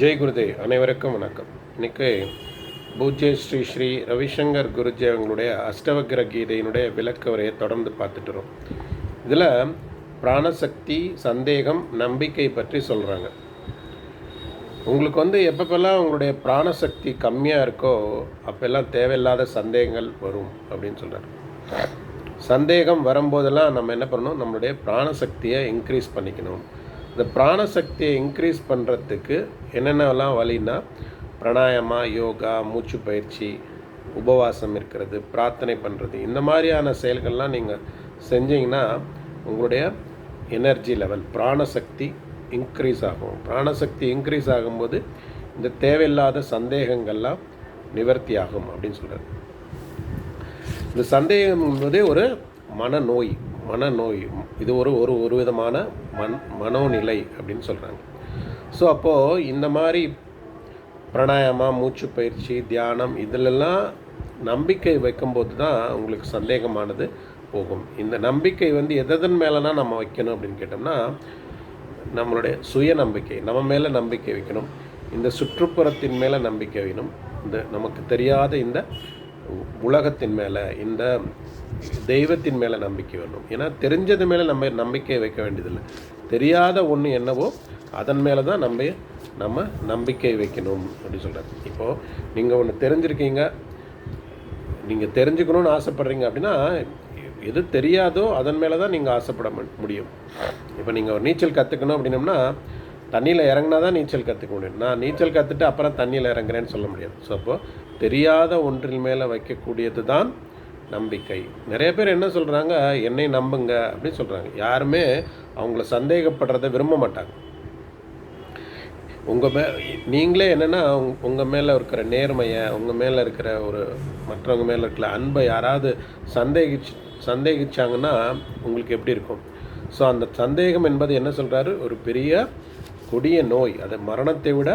ஜெய் குருதே அனைவருக்கும் வணக்கம். இன்னைக்கு பூஜ்ய ஸ்ரீ ஸ்ரீ ரவிசங்கர் குருஜி அவங்களுடைய அஷ்டவக்ர கீதையினுடைய விளக்க உரையை தொடர்ந்து பார்த்துட்டுறோம் இதில் பிராணசக்தி சந்தேகம் நம்பிக்கை பற்றி சொல்கிறாங்க உங்களுக்கு வந்து எப்பப்பெல்லாம் உங்களுடைய பிராணசக்தி கம்மியாக இருக்கோ அப்போல்லாம் தேவையில்லாத சந்தேகங்கள் வரும் அப்படின்னு சொல்கிறார் சந்தேகம் வரும்போதெல்லாம் நம்ம என்ன பண்ணணும்? நம்மளுடைய பிராணசக்தியை இன்க்ரீஸ் பண்ணிக்கணும். இந்த பிராணசக்தியை இன்க்ரீஸ் பண்ணுறதுக்கு என்னென்னலாம் வழின்னா பிராணாயமா யோகா மூச்சு பயிற்சி உபவாசம் இருக்கிறது பிரார்த்தனை பண்ணுறது இந்த மாதிரியான செயல்கள்லாம் நீங்கள் செஞ்சீங்கன்னா உங்களுடைய எனர்ஜி லெவல் பிராணசக்தி இன்க்ரீஸ் ஆகும். பிராணசக்தி இன்க்ரீஸ் ஆகும்போது இந்த தேவையில்லாத சந்தேகங்கள்லாம் நிவர்த்தி ஆகும் அப்படின்னு சொல்கிறார் இந்த சந்தேகம் என்பதே ஒரு மனநோய். மனநோய் இது ஒரு ஒரு ஒரு விதமான மன் மனோநிலை அப்படின்னு சொல்கிறாங்க ஸோ அப்போது இந்த மாதிரி பிராணாயாமா மூச்சு பயிற்சி தியானம் இதிலெல்லாம் நம்பிக்கை வைக்கும்போது தான் உங்களுக்கு சந்தேகமானது போகும். இந்த நம்பிக்கை வந்து எதன் மேலேனா நம்ம வைக்கணும் அப்படின்னு கேட்டோம்னா நம்மளுடைய சுய நம்பிக்கை நம்ம மேலே நம்பிக்கை வைக்கணும். இந்த சுற்றுப்புறத்தின் மேலே நம்பிக்கை வைக்கணும். இந்த நமக்கு தெரியாத இந்த உலகத்தின் மேலே இந்த தெய்வத்தின் மேலே நம்பிக்கை வேணும் ஏன்னா தெரிஞ்சது மேலே நம்ம நம்பிக்கை வைக்க வேண்டியதில்லை. தெரியாத ஒன்று என்னவோ அதன் மேலே தான் நம்ம நம்ம நம்பிக்கை வைக்கணும் அப்படின்னு சொல்கிறார் இப்போது நீங்கள் ஒன்று தெரிஞ்சிருக்கீங்க நீங்கள் தெரிஞ்சுக்கணும்னு ஆசைப்பட்றீங்க அப்படின்னா எது தெரியாதோ அதன் மேலே தான் நீங்கள் ஆசைப்பட முடியும். இப்போ நீங்கள் ஒரு நீச்சல் கற்றுக்கணும் அப்படின்னம்னா தண்ணியில் இறங்கினா தான் நீச்சல் கற்றுக்க முடியும். நான் நீச்சல் கற்றுட்டு அப்புறம் தண்ணியில் இறங்குறேன்னு சொல்ல முடியாது. ஸோ அப்போது தெரியாத ஒன்றின் மேலே வைக்கக்கூடியது தான் நம்பிக்கை. நிறைய பேர் என்ன சொல்கிறாங்க என்னை நம்புங்க அப்படின்னு சொல்கிறாங்க யாருமே அவங்கள சந்தேகப்படுறத விரும்ப மாட்டாங்க. உங்கள் மே நீங்களே என்னென்னா உங்கள் மேலே இருக்கிற நேர்மையை உங்கள் மேலே இருக்கிற ஒரு மற்றவங்க மேலே இருக்கிற அன்பை யாராவது சந்தேகிச்சு சந்தேகிச்சாங்கன்னா உங்களுக்கு எப்படி இருக்கும்? ஸோ அந்த சந்தேகம் என்பது என்ன சொல்கிறாரு ஒரு பெரிய கொடிய நோய். அது மரணத்தை விட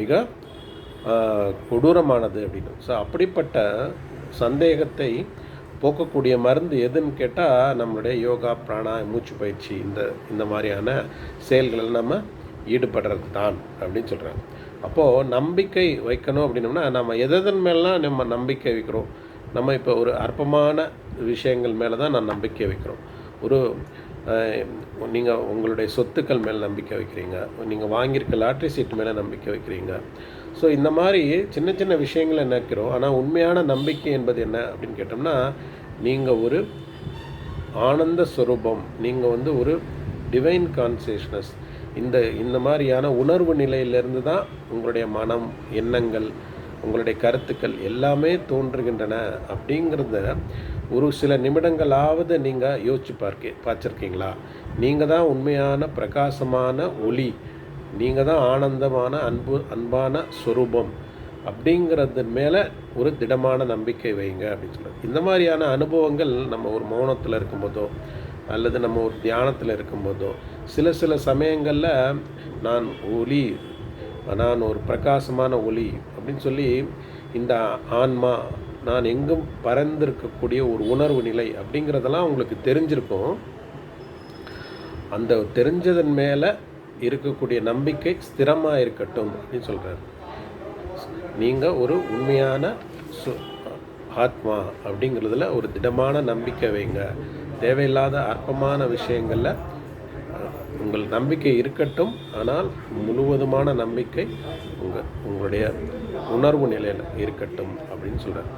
மிக கொடூரமானது அப்படின்னு. ஸோ அப்படிப்பட்ட சந்தேகத்தை போக்கக்கூடிய மருந்து எதுன்னு கேட்டால் நம்மளுடைய யோகா பிராணா மூச்சு பயிற்சி இந்த இந்த மாதிரியான செயல்களில் நம்ம ஈடுபடுறது தான் அப்படின்னு சொல்கிறாங்க அப்போது நம்பிக்கை வைக்கணும் அப்படின்னோம்னா நம்ம எதன் மேலாம் நம்ம நம்பிக்கை வைக்கிறோம்? நம்ம இப்போ ஒரு அற்பமான விஷயங்கள் மேலே தான் நான் நம்பிக்கை வைக்கிறோம். ஒரு நீங்கள் உங்களுடைய சொத்துக்கள் மேலே நம்பிக்கை வைக்கிறீங்க. நீங்கள் வாங்கியிருக்க லாட்ரி சீட் மேலே நம்பிக்கை வைக்கிறீங்க. ஸோ இந்த மாதிரி சின்ன சின்ன விஷயங்களை நினைக்கிறோம் ஆனால் உண்மையான நம்பிக்கை என்பது என்ன அப்படின்னு கேட்டோம்னா நீங்கள் ஒரு ஆனந்த ஸ்வரூபம் நீங்கள் வந்து ஒரு டிவைன் கான்சியஸ்னஸ் இந்த இந்த மாதிரியான உணர்வு நிலையிலிருந்து தான் உங்களுடைய மனம் எண்ணங்கள் உங்களுடைய கருத்துக்கள் எல்லாமே தோன்றுகின்றன அப்படிங்கிறத ஒரு சில நிமிடங்களாவது நீங்கள் யோசிச்சு பார்க்க பார்த்துருக்கீங்களா? நீங்கள் தான் உண்மையான பிரகாசமான ஒளி. நீங்கள் தான் ஆனந்தமான அன்பு அன்பான ஸ்வரூபம் அப்படிங்கிறது மேலே ஒரு திடமான நம்பிக்கை வைங்க அப்படின்னு சொல்லுவாங்க இந்த மாதிரியான அனுபவங்கள் நம்ம ஒரு மௌனத்தில் இருக்கும்போதோ அல்லது நம்ம ஒரு தியானத்தில் இருக்கும்போதோ சில சில சமயங்களில் நான் ஒளி நான் ஒரு பிரகாசமான ஒளி அப்படின்னு சொல்லி இந்த ஆன்மா நான் எங்கும் பறந்திருக்கக்கூடிய ஒரு உணர்வு நிலை அப்படிங்கிறதெல்லாம் உங்களுக்கு தெரிஞ்சிருக்கும். அந்த தெரிஞ்சதன் மேலே இருக்கக்கூடிய நம்பிக்கை ஸ்திரமாக இருக்கட்டும் அப்படின்னு சொல்கிறார் நீங்கள் ஒரு உண்மையான சு ஆத்மா அப்படிங்கிறதுல ஒரு திடமான நம்பிக்கை வைங்க. தேவையில்லாத அற்பமான விஷயங்களில் உங்கள் நம்பிக்கை இருக்கட்டும் ஆனால் முழுவதுமான நம்பிக்கை உங்கள் உங்களுடைய உணர்வு நிலையில் இருக்கட்டும் அப்படின்னு சொல்கிறார்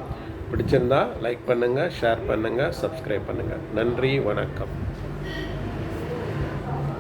பிடிச்சிருந்தா லைக் பண்ணுங்கள் ஷேர் பண்ணுங்கள் சப்ஸ்கிரைப் பண்ணுங்கள் நன்றி வணக்கம்.